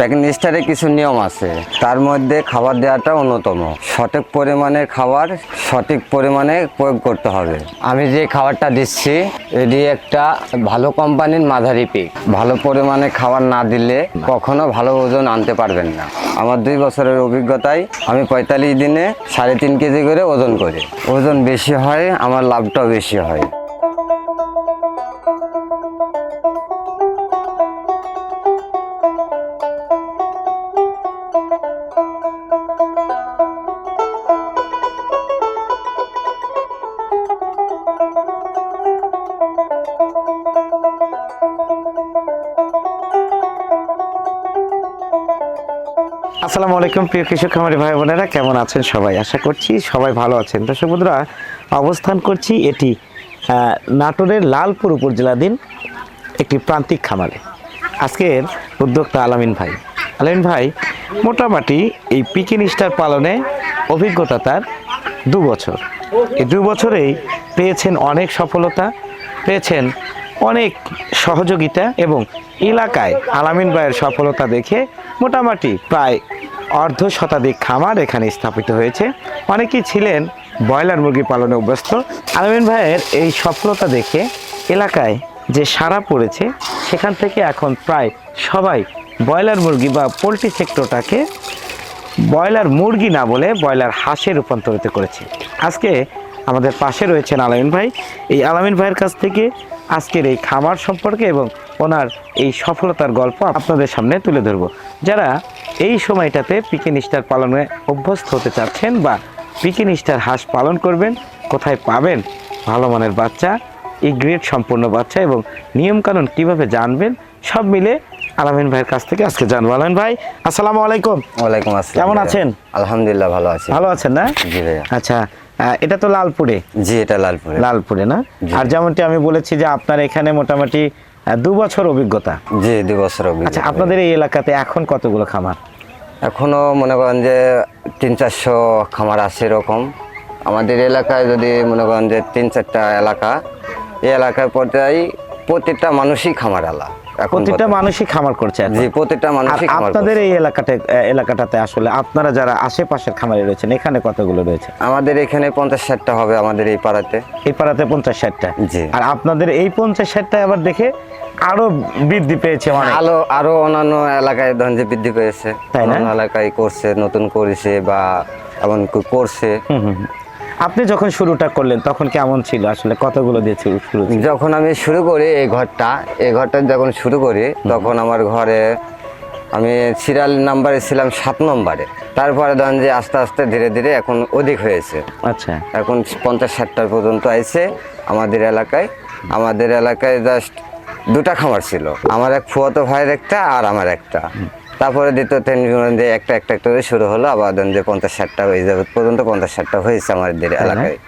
Packet স্টারে কিছু নিয়ম আছে। তার মধ্যে খাবার দেওয়াটা অন্যতম। সঠিক পরিমাণে খাবার সঠিক পরিমাণে প্রয়োগ করতে হবে। আমি যে খাবারটা দিচ্ছি, এটি একটা ভালো কোম্পানির মাঝারি পিক। ভালো পরিমাণে খাবার না দিলে কখনো ভালো ওজন আনতে পারবেন না। আমার দুই বছরের অভিজ্ঞতায় আমি পঁয়তাল্লিশ দিনে সাড়ে তিন কেজি করে ওজন করি। ওজন বেশি হয়, আমার লাভটাও বেশি হয়। আসসালামু আলাইকুম, প্রিয় কৃষক খামারি ভাই বোনেরা, কেমন আছেন সবাই? আশা করছি সবাই ভালো আছেন। দর্শক বন্ধুরা, অবস্থান করছি এটি নাটোরের লালপুর উপজেলাধীন একটি প্রান্তিক খামারে। আজকের উদ্যোক্তা আলামিন ভাই। আলামিন ভাই, মোটামুটি এই পিকিন স্টার পালনে অভিজ্ঞতা তার দু বছর। এই দু বছরেই পেয়েছেন অনেক সফলতা, পেয়েছেন অনেক সহযোগিতা এবং এলাকায় আলামিন ভাইয়ের সফলতা দেখে মোটামুটি প্রায় অর্ধ শতাধিক খামার এখানে স্থাপিত হয়েছে। অনেকেই ছিলেন ব্রয়লার মুরগি পালনে অভ্যস্ত। আলামিন ভাইয়ের এই সফলতা দেখে এলাকায় যে সাড়া পড়েছে, সেখান থেকে এখন প্রায় সবাই ব্রয়লার মুরগি বা পোলট্রি সেক্টরটাকে ব্রয়লার মুরগি না বলে ব্রয়লার হাঁসে রূপান্তরিত করেছে। আজকে আমাদের পাশে রয়েছেন আলামিন ভাই। এই আলামিন ভাইয়ের কাছ থেকে আজকের এই খামার সম্পর্কে এবং ওনার এই সফলতার গল্প আপনাদের সামনে তুলে ধরব। যারা এই সময়টাতে পিকে নিষ্ঠার পালনে অভ্যস্ত হতে চাচ্ছেন বা পিকে নিষ্ঠার হাঁস পালন করবেন কোথায় পাবেন? ভালো মানের বাচ্চা এই গ্রেড সম্পূর্ণ বাচ্চা এবং নিয়মকানুন কীভাবে জানবেন সব মিলে আলামিন ভাইয়ের কাছ থেকে আজকে জানব। আলামিন ভাই আসসালামু আলাইকুম। ওয়ালাইকুম আসসালাম কেমন আছেন? আলহামদুলিল্লাহ ভালো আছি। ভালো আছেন না? জি ভাইয়া। আচ্ছা এটা তো লালপুরে? জি এটা লালপুরে। লালপুরে না। আর যেমনটি আমি বলেছি যে আপনার এখানে মোটামুটি দু বছর অভিজ্ঞতা? জি দু বছর অভিজ্ঞতা। আচ্ছা আপনাদের এই এলাকাতে এখন কতগুলো খামার? এখনও মনে করেন যে তিন চারশো খামার আছে এরকম। আমাদের এলাকায় যদি মনে করেন যে তিন চারটা এলাকা এই এলাকায় পর্যায়ে প্রতিটা মানুষই খামার আলা প্রতিটা মানুষই খামার করছে। জি প্রতিটা মানুষই খামার আপনাদের এই এলাকাতে এলাকাটাতে আসলে আপনারা যারা আশেপাশের খামারে রয়েছেন এখানে কতগুলো রয়েছে? আমাদের এখানে পঞ্চাশ ষাটটা হবে আমাদের এই পাড়াতে। এই পাড়াতে পঞ্চাশ ষাটটা। জি। আর আপনাদের এই পঞ্চাশ ষাটটা আবার দেখে আরও বৃদ্ধি পেয়েছে মানে? আলো আরও অন্যান্য এলাকায় ধরেন যে বৃদ্ধি পেয়েছে। অন্যান্য এলাকায় করছে নতুন করেছে বা এমন করছে। আপনি যখন শুরুটা করলেন তখন কেমন ছিল আসলে? কতগুলো দিয়ে শুরু শুরু যখন আমি শুরু করি এই ঘরটা এই ঘরটা যখন শুরু করি তখন আমার ঘরে আমি সিরিয়াল নাম্বারে ছিলাম সাত নম্বরে। তারপরে ধরেন যে আস্তে আস্তে ধীরে ধীরে এখন অধিক হয়েছে। আচ্ছা। এখন পঞ্চাশ ষাটটার পর্যন্ত আইছে আমাদের এলাকায়। আমাদের এলাকায় জাস্ট দুটা খামার ছিল। আমার এক ফুয়াতো ভাইয়ের একটা আর আমার একটা। তারপরে দ্বিতীয় যে একটা একটা একটা করে শুরু হলো আবার যে পঞ্চাশ ষাটটা হয়ে যাবে পর্যন্ত পঞ্চাশ ষাটটা হয়েছে আমাদের এলাকায়।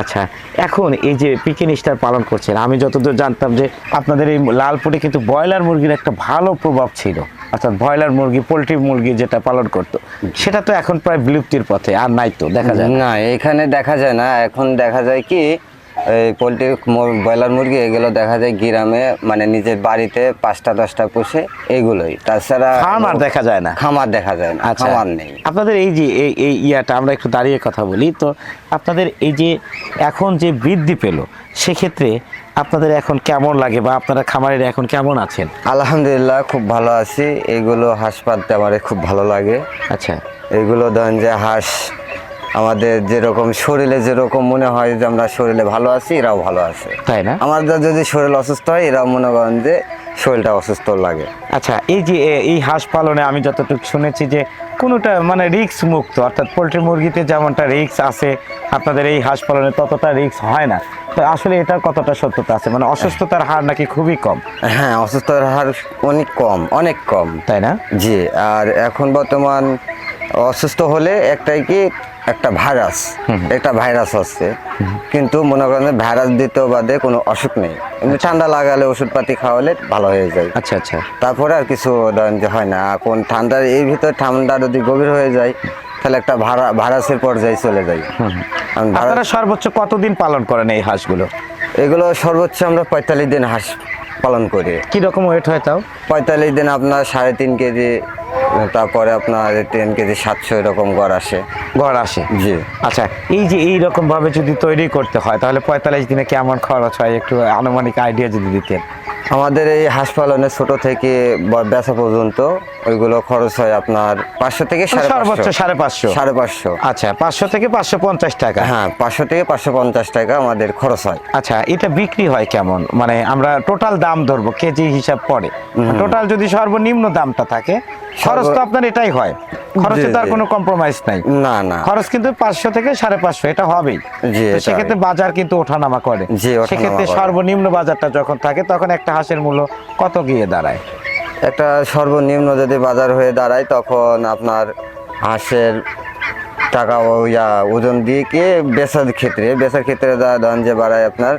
আচ্ছা এখন এই যে পিকেন স্টার পালন করছেন আমি যতদূর জানতাম যে আপনাদের এই লালপুরে কিন্তু ব্রয়লার মুরগির একটা ভালো প্রভাব ছিল। অর্থাৎ ব্রয়লার মুরগি পোলট্রি মুরগি যেটা পালন করতো সেটা তো এখন প্রায় বিলুপ্তির পথে আর নাই তো দেখা যায়। না এখানে দেখা যায় না। এখন দেখা যায় কি এই পোলট্রি ব্রয়লার মুরগি এগুলো দেখা যায় গ্রামে মানে নিজের বাড়িতে পাঁচটা দশটা পুষে এগুলোই। তাছাড়া আর দেখা যায় না? খামার দেখা যায় না আচ্ছা। খামার নেই। আপনাদের এই যে এই এই ইয়াটা আমরা একটু দাঁড়িয়ে কথা বলি তো আপনাদের এই যে এখন যে বৃদ্ধি পেল সেক্ষেত্রে আপনাদের এখন কেমন লাগে বা আপনারা খামারের এখন কেমন আছেন? আলহামদুলিল্লাহ খুব ভালো আছি। এগুলো হাঁস পাততে আমার খুব ভালো লাগে। আচ্ছা। এগুলো ধরেন যে হাঁস আমাদের যেরকম শরীরে যেরকম মনে হয় যে আমরা শরীরে ভালো আছি এরাও ভালো আছে। তাই না? আমাদের যদি শরীর অসুস্থ হয় এরাও মনে করেন যে শরীরটা অসুস্থ লাগে। আচ্ছা এই যে এই হাঁস পালনে আমি যতটুকু শুনেছি যে কোনোটা মানে রিক্স মুক্ত অর্থাৎ পোলট্রি মুরগিতে যেমনটা রিক্স আছে আপনাদের এই হাঁস পালনে ততটা রিক্স হয় না। তো আসলে এটার কতটা সত্যতা আছে? মানে অসুস্থতার হার নাকি খুবই কম। হ্যাঁ অসুস্থতার হার অনেক কম অনেক কম। তাই না? জি আর এখন বর্তমান অসুস্থ হলে একটাই কি? একটা ভাইরাস। একটা ভাইরাস হচ্ছে। কিন্তু মনে করেন ভাইরাস দ্বিতীয় বাদে কোনো অসুখ নেই। এমনি ঠান্ডা লাগালে ওষুধপাতি খাওয়ালে ভালো হয়ে যায়। আচ্ছা আচ্ছা। তারপরে আর কিছু ধরেন যে হয় না। এখন ঠান্ডার এই ভিতরে ঠান্ডা যদি গভীর হয়ে যায় তাহলে একটা ভাড়া ভাইরাসের পর্যায়ে চলে যায়। আপনারা সর্বোচ্চ কতদিন পালন করেন এই হাঁসগুলো? এগুলো সর্বোচ্চ আমরা পঁয়তাল্লিশ দিন হাঁস পালন করি। কীরকম ওয়েট হয় তাও? পঁয়তাল্লিশ দিন আপনার সাড়ে তিন কেজি তারপরে আপনার টেন কেজি সাতশো এরকম গড় আসে। গড় আসে? জি। আচ্ছা এই যে এই রকম ভাবে যদি তৈরি করতে হয় তাহলে পঁয়তাল্লিশ দিনে কেমন খরচ হয়? একটু আনুমানিক আইডিয়া যদি দিতেন। আমাদের এই হাঁস পালনে ছোট থেকে বেচা পর্যন্ত ওইগুলো খরচ হয় আপনার পাঁচশো থেকে সর্বোচ্চ সাড়ে পাঁচশো। সাড়ে পাঁচশো। আচ্ছা পাঁচশো থেকে পাঁচশো পঞ্চাশ টাকা। হ্যাঁ পাঁচশো থেকে পাঁচশো পঞ্চাশ টাকা আমাদের খরচ হয়। আচ্ছা এটা বিক্রি হয় কেমন? মানে আমরা টোটাল দাম ধরবো কেজি হিসাব পরে। টোটাল যদি সর্বনিম্ন দামটা থাকে খরচ তো আপনার এটাই হয়। খরচে তো আর কোনো কম্প্রোমাইজ নাই। না না। খরচ কিন্তু পাঁচশো থেকে সাড়ে পাঁচশো এটা হবেই। সেক্ষেত্রে বাজার কিন্তু ওঠানামা করে। সেক্ষেত্রে সর্বনিম্ন বাজারটা যখন থাকে তখন একটা হাঁসের মূল্য কত গিয়ে দাঁড়ায়? একটা সর্বনিম্ন যদি বাজার হয়ে দাঁড়ায় তখন আপনার হাঁসের টাকা ওজন দিয়ে কে বেচার ক্ষেত্রে বেচার ক্ষেত্রে ধরেন যে বাড়ায় আপনার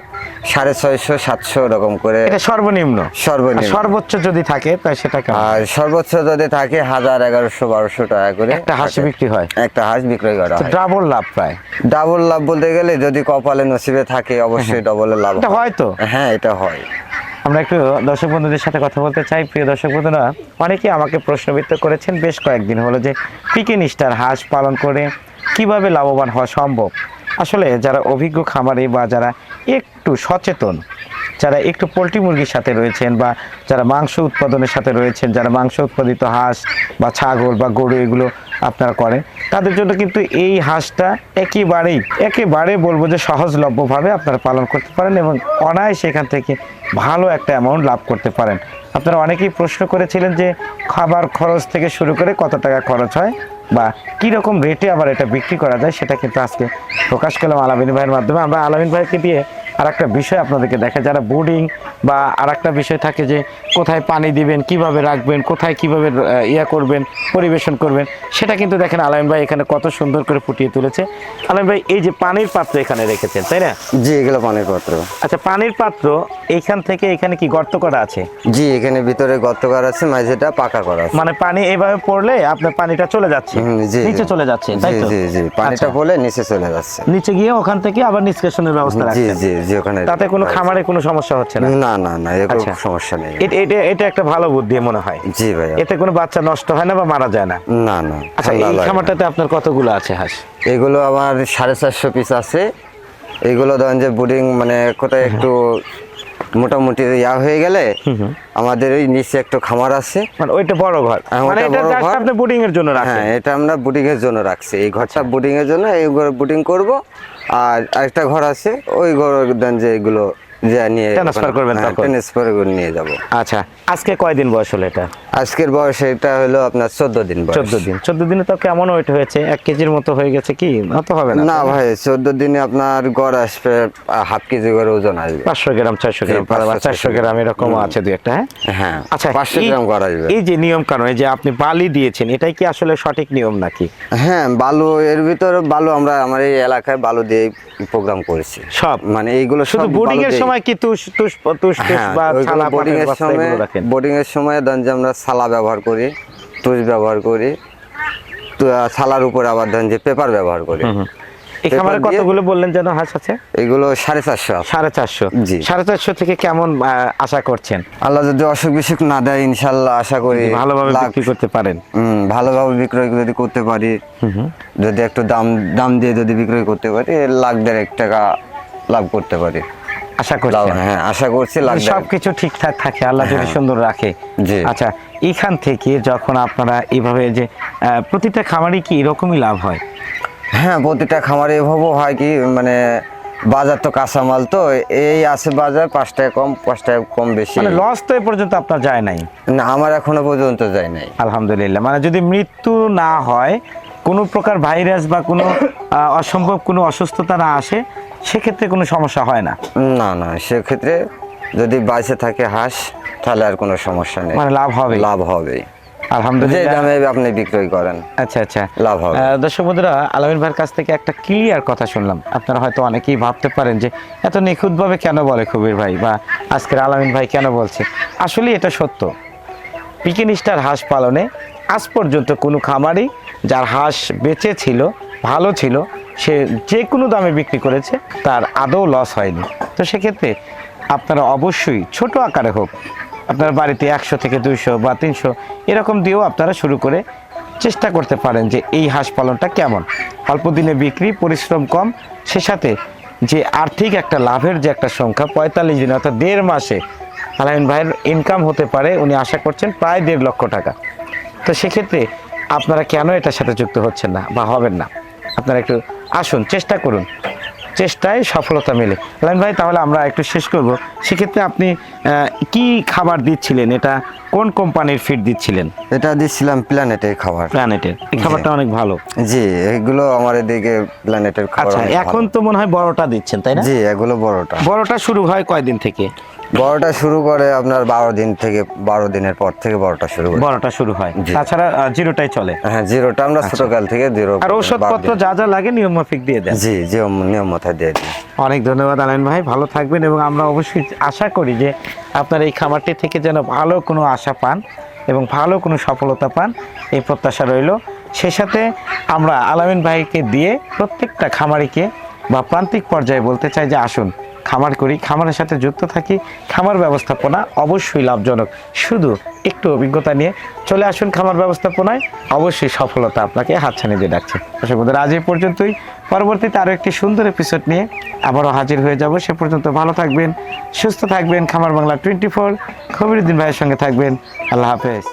সাড়ে ছয়শো সাতশো এরকম করে এটা সর্বনিম্ন। সর্বনিম্ন। সর্বোচ্চ যদি থাকে তাহলে সেটা আর সর্বোচ্চ যদি থাকে হাজার এগারোশো বারোশো টাকা করে একটা হাঁস বিক্রি হয়। একটা হাঁস বিক্রয় করা হয়। ডাবল লাভ প্রায় ডাবল লাভ বলতে গেলে যদি কপালে নসিবে থাকে অবশ্যই ডবলের লাভ এটা হয় তো? হ্যাঁ এটা হয়। আমরা একটু দর্শক বন্ধুদের সাথে কথা বলতে চাই। প্রিয় দর্শক বন্ধুরা অনেকেই আমাকে প্রশ্নবিদ্ধ করেছেন বেশ কয়েকদিন হলো যে পিকে নিষ্ঠার হাঁস পালন করে কীভাবে লাভবান হওয়া সম্ভব? আসলে যারা অভিজ্ঞ খামারি বা যারা একটু সচেতন, যারা একটু পোলট্রি মুরগির সাথে রয়েছেন বা যারা মাংস উৎপাদনের সাথে রয়েছেন, যারা মাংস উৎপাদিত হাঁস বা ছাগল বা গরু এগুলো আপনারা করেন, তাদের জন্য কিন্তু এই হাঁসটা একেবারেই, একেবারে বলব যে সহজলভ্যভাবে আপনারা পালন করতে পারেন এবং অনায়াসে এখান থেকে ভালো একটা অ্যামাউন্ট লাভ করতে পারেন। আপনারা অনেকেই প্রশ্ন করেছিলেন যে খাবার খরচ থেকে শুরু করে কত টাকা খরচ হয় বা কী রকম রেটে আবার এটা বিক্রি করা যায়, সেটা কিন্তু আজকে প্রকাশ করলাম আলামিন ভাইয়ের মাধ্যমে। আমরা আলামিন ভাইকে দিয়ে আর একটা বিষয় আপনাদেরকে দেখা যারা বোর্ডিং বা আর একটা বিষয় থাকে যে কোথায় পানি দিবেন কীভাবে রাখবেন কোথায় কীভাবে ইয়া করবেন পরিবেশন করবেন সেটা কিন্তু দেখেন আলামিন ভাই এখানে কত সুন্দর করে ফুটিয়ে তুলেছে। আলামিন ভাই এই যে পানির পাত্র এখানে রেখেছেন তাই না? জি এগুলো পানির পাত্র। আচ্ছা পানির পাত্র এইখান থেকে এখানে কি গর্ত করা আছে? জি এখানে ভিতরে গর্ত করা আছে মাঝেটা পাকা করা আছে। মানে পানি এইভাবে পড়লে আপনার পানিটা চলে যাচ্ছে? নিচে চলে যাচ্ছে তাই তো? জি জি পানিটা আচ্ছা, পড়লে নিচে চলে যাচ্ছে। নিচে গিয়ে ওখান থেকে আবার নিষ্কাশনের ব্যবস্থা রাখছেন। জি জি। ওখানে তাতে কোনো খামারে কোনো সমস্যা হচ্ছে না? না না না এরকম আচ্ছা। সমস্যা নেই। এটা এটা এটা একটা ভালো বুদ্ধি মনে হয়। জি ভাই এতে কোনো বাচ্চা নষ্ট হয় না বা মারা যায় না? না না আচ্ছা এই খামারটাতে আপনার কতগুলো আছে হাঁস? এগুলো আমার সাড়ে চারশো পিস আছে। এগুলো ধরেন যে বোর্ডিং মানে কোথায় একটু মোটামুটি ইয়া হয়ে গেলে আমাদের ওই নিচে একটা খামার আছে। মানে ওইটা বড় ঘর। হ্যাঁ, মানে এটা বড় জাস্ট। আপনি বোর্ডিং এর জন্য রাখছেন? হ্যাঁ এটা আমরা বুডিং এর জন্য রাখছি। এই ঘরটা বুডিং এর জন্য এই ঘর বুডিং করব। আর আরেকটা ঘর আছে ওই ঘর দেন যে এগুলো যে নিয়ে যাব করবেন তখন। ট্রান্সফার করে নিয়ে যাব। আচ্ছা আজকে কয়দিন বয়স হলো এটা? আজকের বয়স এটা হলো আপনার চোদ্দ দিন বয়স। চোদ্দ দিন। চোদ্দ দিনে তো কেমন ওয়েট হয়েছে? এক কেজির মতো হয়ে গেছে কি? অত হবে না। না ভাই চোদ্দ দিনে আপনার গড় আসবে হাফ কেজি করে ওজন আসবে। পাঁচশো গ্রাম চারশো গ্রাম চারশো গ্রাম। এরকম আছে দু একটা হ্যাঁ? হ্যাঁ আচ্ছা পাঁচশো গ্রাম গড় আসবে। এই যে নিয়ম কানুন এই যে আপনি বালি দিয়েছেন এটাই কি আসলে সঠিক নিয়ম নাকি? হ্যাঁ বালু এর ভিতরে বালু আমরা আমার এই এলাকায় বালু দিয়ে প্রোগ্রাম করেছি। সব? মানে এইগুলো শুধু বোর্ডিং এর সময় কি তুষ তুষ তুষ তুষ হ্যাঁ বা ছালা বোর্ডিং এর সময় বোর্ডিং এর সময় ধরেন সালা ব্যবহার করি তুষ ব্যবহার করি সালার উপরে আবার ধরেন যে পেপার ব্যবহার করি। এই খামারে কতগুলো বললেন যেন হাঁস আছে? এগুলো সাড়ে চারশো সাড়ে চারশো। জি। সাড়ে চারশো থেকে কেমন আশা করছেন? আল্লাহ যদি অসুখ বিসুখ না দেয় ইনশাল্লাহ আশা করি ভালোভাবে বিক্রি করতে পারেন। হুম, ভালোভাবে বিক্রয় যদি করতে পারি যদি একটু দাম দাম দিয়ে যদি বিক্রয় করতে পারি লাখ দেড়েক টাকা লাভ করতে পারি। আশা হ্যাঁ আশা করছি সবকিছু ঠিকঠাক থাকে আল্লাহ যদি হ্যাঁ। সুন্দর রাখে। জি। আচ্ছা এখান থেকে যখন আপনারা এভাবে যে প্রতিটা খামারই কি এরকমই লাভ হয়? হ্যাঁ প্রতিটা খামারে এভাবেও হয় কি মানে বাজার তো কাঁচামাল তো এই আছে বাজার পাঁচ টাকা কম পাঁচ টাকা কম বেশি। মানে লস তো এ পর্যন্ত আপনার যায় নাই? না আমার এখনও পর্যন্ত যায় নাই। আলহামদুলিল্লাহ। মানে যদি মৃত্যু না হয় কোনো প্রকার ভাইরাস বা কোনো অসম্ভব কোনো অসুস্থতা না আসে সেক্ষেত্রে কোনো সমস্যা হয় না? না না সেক্ষেত্রে যদি বাইসে থাকে হাঁস তাহলে আর কোনো সমস্যা নেই। মানে লাভ হবে লাভ হবে যে আলহামদুলিল্লাহ দামে আপনি বিক্রয় করেন আচ্ছা আচ্ছা। লাভ হবে। আহ, দর্শক বন্ধুরা আলমিন ভাইয়ের কাছ থেকে একটা ক্লিয়ার কথা শুনলাম। আপনারা হয়তো অনেকেই ভাবতে পারেন যে এত নিখুঁতভাবে কেন বলে কবির ভাই? বা আজকের আলামিন ভাই কেন বলছে? আসলে এটা সত্য। পিকেনিস্টার হাঁস পালনে আজ পর্যন্ত কোনো খামারই যার হাঁস বেঁচে ছিল ভালো ছিল সে যে কোনো দামে বিক্রি করেছে তার আদৌ লস হয়নি। তো সেক্ষেত্রে আপনারা অবশ্যই ছোট আকারে হোক আপনার বাড়িতে একশো থেকে দুইশো বা তিনশো এরকম দিয়েও আপনারা শুরু করে চেষ্টা করতে পারেন যে এই হাঁস পালনটা কেমন। অল্প দিনে বিক্রি, পরিশ্রম কম, সে সাথে যে আর্থিক একটা লাভের যে একটা সংখ্যা, পঁয়তাল্লিশ দিন অর্থাৎ দেড় মাসে আলামিন ভাইয়ের ইনকাম হতে পারে, উনি আশা করছেন প্রায় দেড় লক্ষ টাকা। তো সেক্ষেত্রে আপনারা কেন এটার সাথে যুক্ত হচ্ছেন না বা হবেন না? আপনারা একটু আসুন, চেষ্টা করুন। চেষ্টায় সফলতা মেলে। লাইন ভাই, তাহলে আমরা একটু শেষ করব। সেক্ষেত্রে আপনি কি খাবার দিচ্ছিলেন? এটা কোন কোম্পানির ফিড দিচ্ছিলেন? এটা দিচ্ছিলাম প্ল্যানেটের খাবার। প্ল্যানেটের এই খাবারটা অনেক ভালো। জি এগুলো আমার এদিকে প্ল্যানেটের খাবার আচ্ছা এখন তো মনে হয় বড়টা দিচ্ছেন তাই না? জি এগুলো বড়টা। বড়টা শুরু হয় কয়দিন থেকে? বড়টা শুরু করে আপনার বারো দিন থেকে বারো দিনের পর থেকে বড়টা শুরু করে। বড়টা শুরু হয়। তাছাড়া জিরোটাই চলে। হ্যাঁ জিরোটা আমরা ছোটকাল থেকে জিরো আর ঔষধপত্র যা যা লাগে নিয়ম মাফিক দিয়ে দেন। জি জি নিয়ম মাথায় দিয়ে দিই অনেক ধন্যবাদ আলাইন ভাই ভালো থাকবেন এবং আমরা অবশ্যই আশা করি যে আপনার এই খামারটি থেকে যেন ভালো কোনো আশা পান এবং ভালো কোনো সফলতা পান, এই প্রত্যাশা রইল। সে সাথে আমরা আলামিন ভাইকে দিয়ে প্রত্যেকটা খামারিকে বা প্রান্তিক পর্যায়ে বলতে চাই যে আসুন। খামার করি খামারের সাথে যুক্ত থাকি খামার ব্যবস্থাপনা অবশ্যই লাভজনক। শুধু একটু অভিজ্ঞতা নিয়ে চলে আসুন খামার ব্যবস্থাপনায় অবশ্যই সফলতা আপনাকে হাতছানি দিয়ে ডাকছে। বন্ধুরা, আজ এই পর্যন্তই। পরবর্তীতে আরও একটি সুন্দর এপিসোড নিয়ে আবারও হাজির হয়ে যাব। সে পর্যন্ত ভালো থাকবেন সুস্থ থাকবেন খামার বাংলা টোয়েন্টি ফোর খবরুদ্দিন ভাইয়ের সঙ্গে থাকবেন। আল্লাহ হাফেজ।